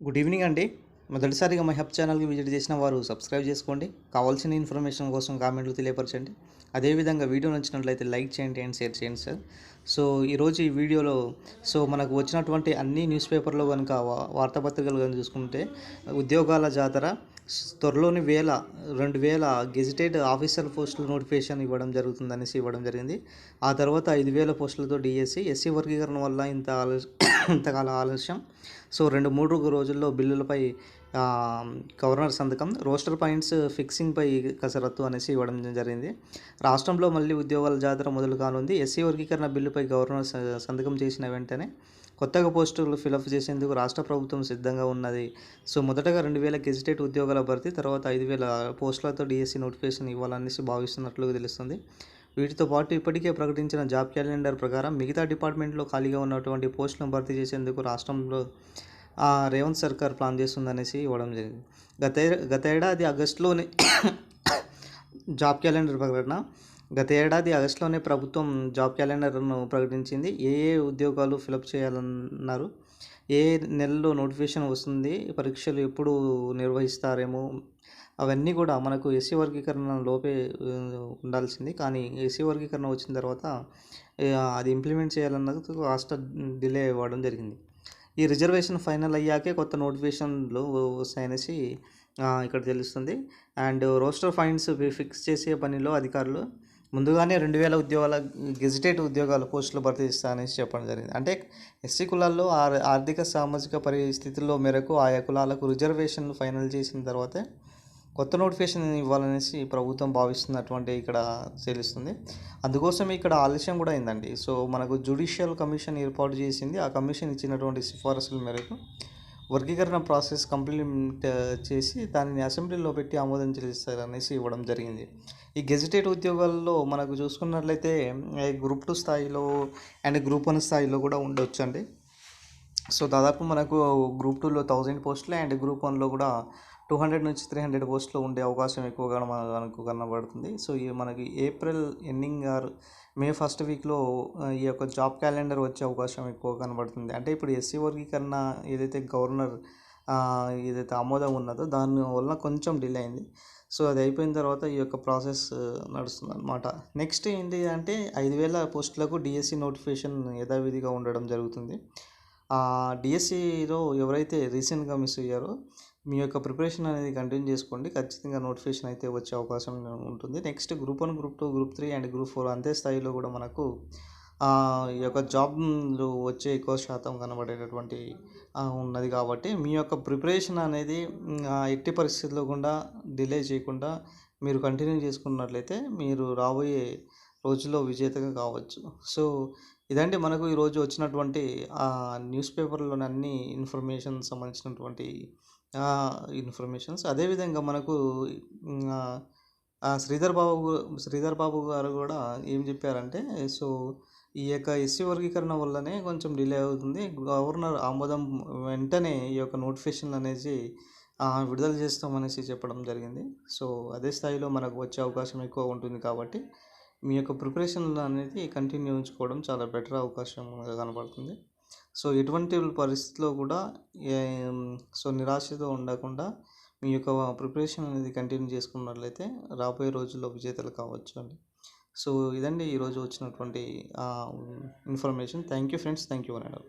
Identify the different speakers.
Speaker 1: Good evening అండి. మొదటిసారిగా my హెప్ ఛానల్కి విజిట్ చేసిన వారు సబ్స్క్రైబ్ చేసుకోండి. కావాల్సిన ఇన్ఫర్మేషన్ కోసం కామెంట్లు తెలియపరచండి. అదేవిధంగా వీడియో నచ్చినట్లయితే లైక్ చేయండి అండ్ షేర్ చేయండి సార్. సో ఈరోజు ఈ వీడియోలో సో మనకు వచ్చినటువంటి అన్ని న్యూస్ పేపర్లో కనుక వార్తాపత్రికలు కనుక చూసుకుంటే ఉద్యోగాల జాతర త్వరలోని వేల రెండు వేల గెజిటెడ్ ఆఫీసర్ పోస్టుల నోటిఫికేషన్ ఇవ్వడం జరుగుతుంది అనేసి ఇవ్వడం జరిగింది. ఆ తర్వాత ఐదు వేల పోస్టులతో డిఎస్సి ఎస్సీ వర్గీకరణ వల్ల ఇంత ఆలస్యం ఇంతకాల ఆలస్యం. సో రెండు మూడు రోజుల్లో బిల్లులపై గవర్నర్ సంతకం రోస్టర్ పాయింట్స్ ఫిక్సింగ్పై కసరత్తు అనేసి ఇవ్వడం జరిగింది. రాష్ట్రంలో మళ్ళీ ఉద్యోగాల జాతర మొదలు కానుంది. ఎస్సీ వర్గీకరణ బిల్లుపై గవర్నర్ సంతకం చేసిన వెంటనే కొత్తగా పోస్టులు ఫిలప్ చేసేందుకు రాష్ట్ర ప్రభుత్వం సిద్ధంగా ఉన్నది. సో మొదటగా రెండు వేల గెజిటెడ్ ఉద్యోగాల భర్తీ తర్వాత ఐదు వేల పోస్టులతో డిఎస్సి నోటిఫికేషన్ ఇవ్వాలనేసి భావిస్తున్నట్లు తెలుస్తుంది. వీటితో పాటు ఇప్పటికే ప్రకటించిన జాబ్ క్యాలెండర్ ప్రకారం మిగతా డిపార్ట్మెంట్లో ఖాళీగా ఉన్నటువంటి పోస్టులను భర్తీ చేసేందుకు రాష్ట్రంలో ఆ, రేవంత్ సర్కార్ ప్లాన్ చేస్తుందనేసి ఇవ్వడం జరిగింది. గత గత ఏడాది ఆగస్టులోనే జాబ్ క్యాలెండర్ ప్రకటన గత ఏడాది ఆగస్టులోనే ప్రభుత్వం జాబ్ క్యాలెండర్ను ప్రకటించింది. ఏ ఏ ఉద్యోగాలు ఫిలప్ చేయాలన్నారు? ఏ నెలలో నోటిఫికేషన్ వస్తుంది? పరీక్షలు ఎప్పుడు నిర్వహిస్తారేమో? అవన్నీ కూడా మనకు ఎస్సీ వర్గీకరణ లోపే ఉండాల్సింది. కానీ ఎస్సీ వర్గీకరణ వచ్చిన తర్వాత అది ఇంప్లిమెంట్ చేయాలన్నది కాస్త డిలే అవ్వడం జరిగింది. ఈ రిజర్వేషన్ ఫైనల్ అయ్యాకే కొత్త నోటిఫికేషన్లు వస్తాయనేసి ఇక్కడ తెలుస్తుంది. అండ్ రోస్టర్ ఫైన్స్ ఫిక్స్ చేసే పనిలో అధికారులు ముందుగానే రెండు వేల ఉద్యోగాల గెజిటెడ్ ఉద్యోగాల పోస్టులు భర్తీ చేస్తారనేసి చెప్పడం జరిగింది. అంటే ఎస్సీ కులాల్లో ఆర్- ఆర్థిక సామాజిక పరిస్థితుల్లో మేరకు ఆయా కులాలకు రిజర్వేషన్లు ఫైనల్ చేసిన తర్వాతే కొత్త నోటిఫికేషన్ ఇవ్వాలనేసి ప్రభుత్వం భావిస్తున్నటువంటి ఇక్కడ తెలుస్తుంది అందుకోసం ఇక్కడ ఆలస్యం కూడా అయిందండి. సో మనకు జుడిషియల్ కమిషన్ ఏర్పాటు చేసింది. ఆ కమిషన్ ఇచ్చినటువంటి సిఫారసుల మేరకు వర్గీకరణ ప్రాసెస్ కంప్లీట్ చేసి దానిని అసెంబ్లీలో పెట్టి ఆమోదం చేస్తారనేసి ఇవ్వడం జరిగింది. ఈ గెజిటెడ్ ఉద్యోగాల్లో మనకు చూసుకున్నట్లయితే గ్రూప్ టూ స్థాయిలో అండ్ గ్రూప్ వన్ స్థాయిలో కూడా ఉండొచ్చు అండి సో దాదాపు మనకు గ్రూప్ టూలో థౌజండ్ పోస్టులు అండ్ గ్రూప్ వన్లో కూడా టూ హండ్రెడ్ నుంచి త్రీ హండ్రెడ్ పోస్టులు ఉండే అవకాశం ఎక్కువగా మన- మనకు కనబడుతుంది. సో ఇది మనకి April ending or May first వీక్లో ఈ యొక్క జాబ్ క్యాలెండర్ వచ్చే అవకాశం ఎక్కువ కనబడుతుంది. అంటే ఇప్పుడు ఎస్సీ వర్గీకరణ ఏదైతే గవర్నర్ ఏదైతే ఆమోదం ఉన్నదో దాని వల్ల కొంచెం డిలే అయింది. సో అది అయిపోయిన తర్వాత ఈ యొక్క ప్రాసెస్ నడుస్తుంది అనమాట నెక్స్ట్ ఏంటి అంటే ఐదు వేల పోస్టులకు డిఎస్సి నోటిఫికేషన్ యథావిధిగా ఉండడం జరుగుతుంది. డిఎస్సిలో ఎవరైతే రీసెంట్గా మిస్ అయ్యారో మీ యొక్క ప్రిపరేషన్ అనేది కంటిన్యూ చేసుకోండి. ఖచ్చితంగా నోటిఫికేషన్ అయితే వచ్చే అవకాశం ఉంటుంది. Next group one group two group three and group four అంతే స్థాయిలో కూడా మనకు ఈ యొక్క జాబ్లు వచ్చే ఎక్కువ శాతం కనబడేటటువంటి ఉన్నది కాబట్టి మీ యొక్క ప్రిపరేషన్ అనేది ఎట్టి పరిస్థితుల్లో కూడా డిలే చేయకుండా మీరు కంటిన్యూ చేసుకున్నట్లయితే మీరు రాబోయే రోజుల్లో విజేతగా కావచ్చు. సో ఇదండి మనకు ఈరోజు వచ్చినటువంటి ఆ న్యూస్ పేపర్లోని అన్ని ఇన్ఫర్మేషన్ సంబంధించినటువంటి ఇన్ఫర్మేషన్స్. అదేవిధంగా మనకు ఆ శ్రీధర్ బాబు శ్రీధర్ బాబు గారు కూడా ఏం చెప్పారంటే సో ఈ యొక్క ఎస్సీ వర్గీకరణ వల్లనే కొంచెం డిలే అవుతుంది. గవర్నర్ ఆమోదం వెంటనే ఈ యొక్క నోటిఫికేషన్ అనేది విడుదల చేస్తామనేసి చెప్పడం జరిగింది. సో అదే స్థాయిలో మనకు వచ్చే అవకాశం ఎక్కువ ఉంటుంది కాబట్టి మీ యొక్క ప్రిపరేషన్ అనేది కంటిన్యూ ఉంచుకోవడం చాలా బెటర్ అవకాశం కనబడుతుంది. సో ఎటువంటి పరిస్థితిలో కూడా సో నిరాశతో ఉండకుండా మీ యొక్క ప్రిపరేషన్ అనేది కంటిన్యూ చేసుకున్నట్లయితే రాబోయే రోజుల్లో విజేతలు కావచ్చు అండి. సో ఇదండి ఈరోజు వచ్చినటువంటి information. Thank you friends thank you అన్నాడు